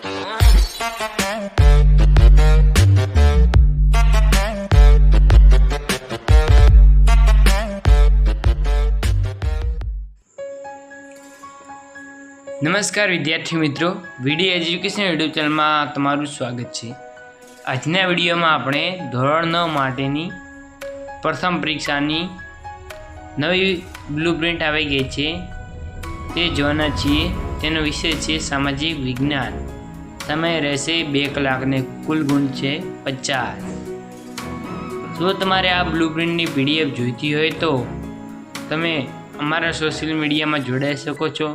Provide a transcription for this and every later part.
નમસ્કાર વિદ્યાર્થી મિત્રો વીડિયો એજ્યુકેશન યુટ્યુબ ચેનલમાં તમારું સ્વાગત છે. આજના વિડીયોમાં આપણે ધોરણ નવ માટેની પ્રથમ પરીક્ષાની નવી બ્લુ પ્રિન્ટ આવી ગઈ છે. તે જોવાના છીએ. તેનો વિષય છે સામાજિક વિજ્ઞાન. સમય રહેશે બે કલાકને કુલ ગુણ છે પચાસ. જો તમારે આ બ્લુ પ્રિન્ટની પીડીએફ જોઈતી હોય તો તમે અમારા સોશિયલ મીડિયામાં જોડાઈ શકો છો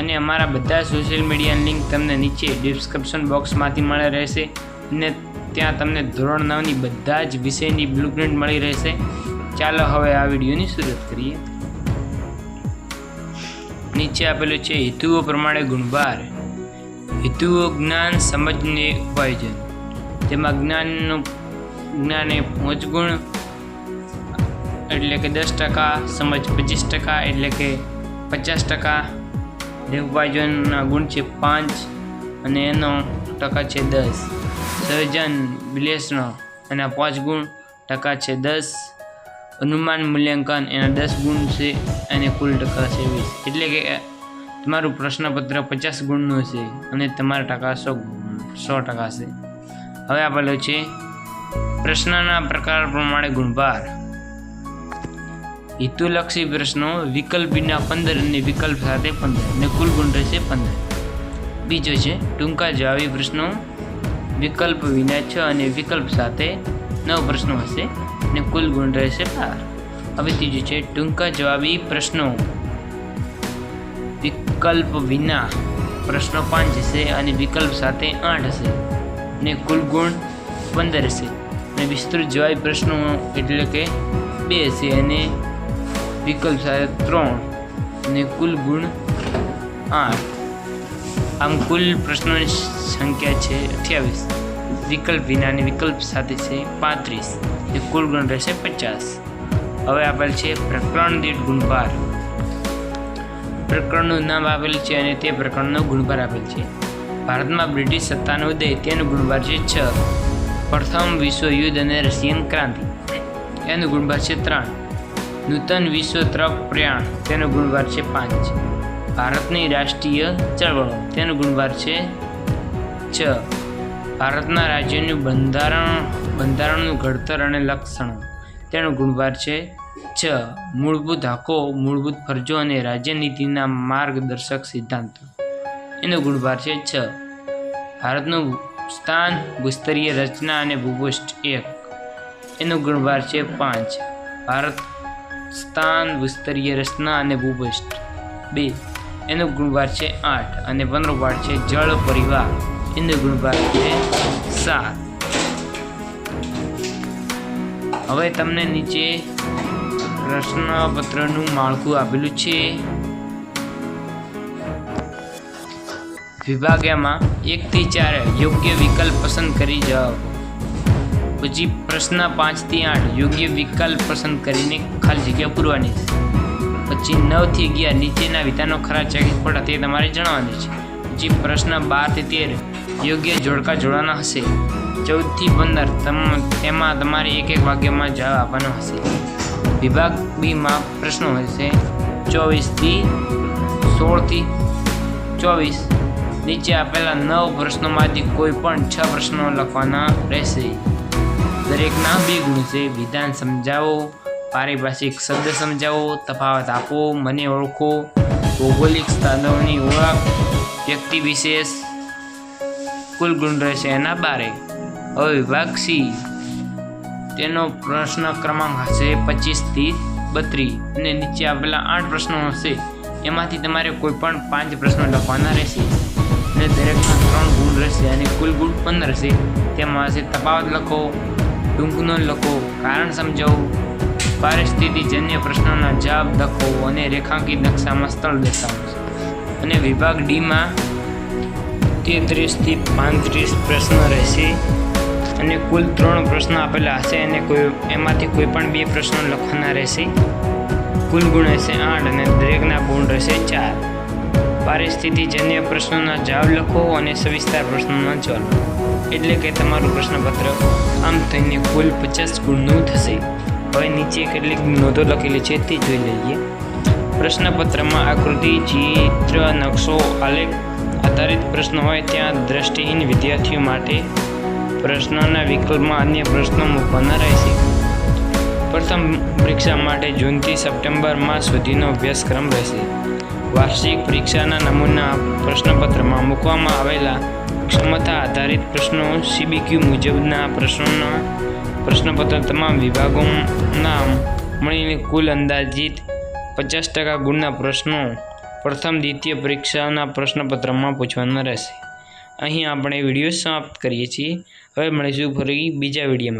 અને અમારા બધા સોશિયલ મીડિયાની લિંક તમને નીચે ડિસ્ક્રિપ્શન બોક્સમાંથી મળે રહેશે અને ત્યાં તમને ધોરણ નવની બધા જ વિષયની બ્લુપ્રિન્ટ મળી રહેશે. ચાલો હવે આ વિડીયોની શરૂઆત કરીએ. નીચે આપેલું છે હેતુઓ પ્રમાણે ગુણભાર. હેતુઓ જ્ઞાન સમજને ઉપાયોજન તેમાં જ્ઞાનનું, જ્ઞાન પાંચ ગુણ એટલે કે દસ ટકા, સમજ પચીસ ટકા એટલે કે પચાસ ટકા જે ઉપાયોજનના ગુણ છે પાંચ અને એનો ટકા છે દસ. સર્જન, વિલેસનો એના પાંચ ગુણ, ટકા છે દસ. અનુમાન, મૂલ્યાંકન એના દસ ગુણ છે અને કુલ ટકા છે વીસ. એટલે કે તમારું પ્રશ્નપત્ર પચાસ ગુણનું છે અને તમારા ટકા સો સો ટકા છે હવે આપેલો છે, પ્રશ્નના પ્રકાર પ્રમાણે ગુણભાર. હેતુલક્ષી પ્રશ્નો વિકલ્પ વિના પંદર અને વિકલ્પ સાથે પંદર અને કુલ ગુણ રહેશે પંદર. બીજો છે, ટૂંકા જવાબી પ્રશ્નો વિકલ્પ વિના છ અને વિકલ્પ સાથે નવ પ્રશ્નો હશે અને કુલ ગુણ રહેશે બાર. હવે ત્રીજું છે, ટૂંકા જવાબી પ્રશ્નો. વિકલ્પ વિના પ્રશ્નો પાંચ હશે અને વિકલ્પ સાથે આઠ હશે અને કુલ ગુણ પંદર હશે અને વિસ્તૃત જવાબી પ્રશ્નો એટલે કે બે હશે અને વિકલ્પ સાથે ત્રણ અને કુલ ગુણ આઠ. આમ કુલ પ્રશ્નોની સંખ્યા છે અઠ્યાવીસ. વિકલ્પ વિનાની વિકલ્પ સાથે છે પાંત્રીસ. એ કુલ ગુણ રહેશે પચાસ. હવે આપેલ છે પ્રકરણ દીઠ ગુણભાર. પ્રકરણનું નામ આપેલ છે અને તે પ્રકરણનો ગુણભાર આપેલ છે. ભારતમાં બ્રિટિશ સત્તાનો ઉદય તેનો ગુણભાર છે છ. પ્રથમ વિશ્વયુદ્ધ અને રશિયન ક્રાંતિ. એનો ગુણભાર છે ત્રણ. નૂતન વિશ્વ તરફ પ્રયાણ, તેનો ગુણભાર છે પાંચ. ભારતની રાષ્ટ્રીય ચળવળો, તેનો ગુણભાર છે છ. ભારતના રાજ્યનું બંધારણ, બંધારણનું ઘડતર અને લક્ષણો, તેનો ગુણભાર છે છ મૂળભૂત હકો, મૂળભૂત ફરજો અને રાજ્યનીતિના માર્ગદર્શક સિદ્ધાંતો. એનો ગુણભાર છે છ ભારતનું સ્થાન, ભૂસ્તરીય રચના અને ભૂપૃષ્ઠ એક. એનો ગુણભાર છે પાંચ. ભારત સ્થાન, ભૂસ્તરીય રચના અને ભૂપૃષ્ઠ બે. એનો ગુણભાર છે આઠ અને પંદર ભાર છે જળ પરિવાર. એનો ગુણભાર છે સાત. હવે તમને નીચે પ્રશ્નપત્રનું માળખું આપેલું છે. વિભાગ્યમાં એકથી ચાર યોગ્ય વિકલ્પ પસંદ કરી જાઓ પછી પ્રશ્ન પાંચથી આઠ યોગ્ય વિકલ્પ પસંદ કરીને ખાલી જગ્યા પૂરવાની છે. પછી નવથી અગિયાર નીચેના વિધાનો ખરા ચેક પડે તે તમારે જણાવવાની છે. પછી પ્રશ્ન બારથી તેર યોગ્ય જોડકા જોડવાના હશે. ચૌદથી પંદર તમ, તેમાં તમારે એક એક વાક્યમાં જવાબ આપવાનો હશે. વિભાગ બીમાં પ્રશ્નો હશે ચોવીસથી સોળથી ચોવીસ. નીચે આપેલા નવ પ્રશ્નોમાંથી કોઈ પણ છ પ્રશ્નો લખવાના રહેશે. દરેકના બે ગુણ છે. વિધાન સમજાવો, પારિભાષિક શબ્દ સમજાવો, તફાવત આપો, મને ઓળખો. ભૌગોલિક સ્થાનોની ઓળખ, વ્યક્તિ વિશેષ કુલ ગુણ રહેશે એના બારે. હવે વિભાગ સી. તેનો પ્રશ્ન ક્રમાંક હશે પચીસથી બત્રીસ. અને નીચે આપેલા આઠ પ્રશ્નો હશે. એમાંથી તમારે કોઈ પણ પાંચ પ્રશ્નો લખવાના રહેશે. અને દરેકના ત્રણ ગુણ રહેશે અને કુલ ગુણ પંદર હશે. તેમાં હશે તફાવત લખો, ટૂંકનો લખો, કારણ સમજાવો પારિસ્થિતિજન્ય પ્રશ્નોના જવાબ લખો અને રેખાંકિત નકશામાં સ્થળ દર્શાવો. અને વિભાગ ડીમાં તેત્રીસથી પાંત્રીસ પ્રશ્નો રહેશે. અને કુલ ત્રણ પ્રશ્નો આપેલા હશે અને કોઈ એમાંથી કોઈ પણ બે પ્રશ્નો લખવાના રહેશે. કુલ ગુણ હશે આઠ અને દરેકના ગુણ રહેશે ચાર. પારિસ્થિતિજન્ય પ્રશ્નોના જવાબ લખો અને સવિસ્તાર પ્રશ્નોના જવાબ એટલે કે તમારું પ્રશ્નપત્ર આમ થઈને કુલ પચાસ ગુણનું થશે. હવે નીચે કેટલીક નોંધો લખેલી છે તે જોઈ લઈએ. પ્રશ્નપત્રમાં આકૃતિ, ચિત્ર, નકશો, આલેખ આધારિત પ્રશ્ન હોય ત્યાં દ્રષ્ટિહીન વિદ્યાર્થીઓ માટે પ્રશ્નોના વિકલ્પમાં અન્ય પ્રશ્નો મૂકવાના રહેશે. પ્રથમ પરીક્ષા માટે જૂનથી સપ્ટેમ્બર માસ સુધીનો અભ્યાસક્રમ રહેશે. વાર્ષિક પરીક્ષાના નમૂના પ્રશ્નપત્રમાં મૂકવામાં આવેલા ક્ષમતા આધારિત પ્રશ્નો સીબીક્યુ મુજબના પ્રશ્નોના પ્રશ્નપત્ર તમામ વિભાગોના મળીને કુલ અંદાજિત પચાસ ટકા ગુણના પ્રશ્નો પ્રથમ દ્વિતીય પરીક્ષાના પ્રશ્નપત્રમાં પૂછવાના રહેશે. અહીં આપણે વીડિયો સમાપ્ત કરીએ છીએ. હવે મળીશું ફરી બીજા વિડીયોમાં.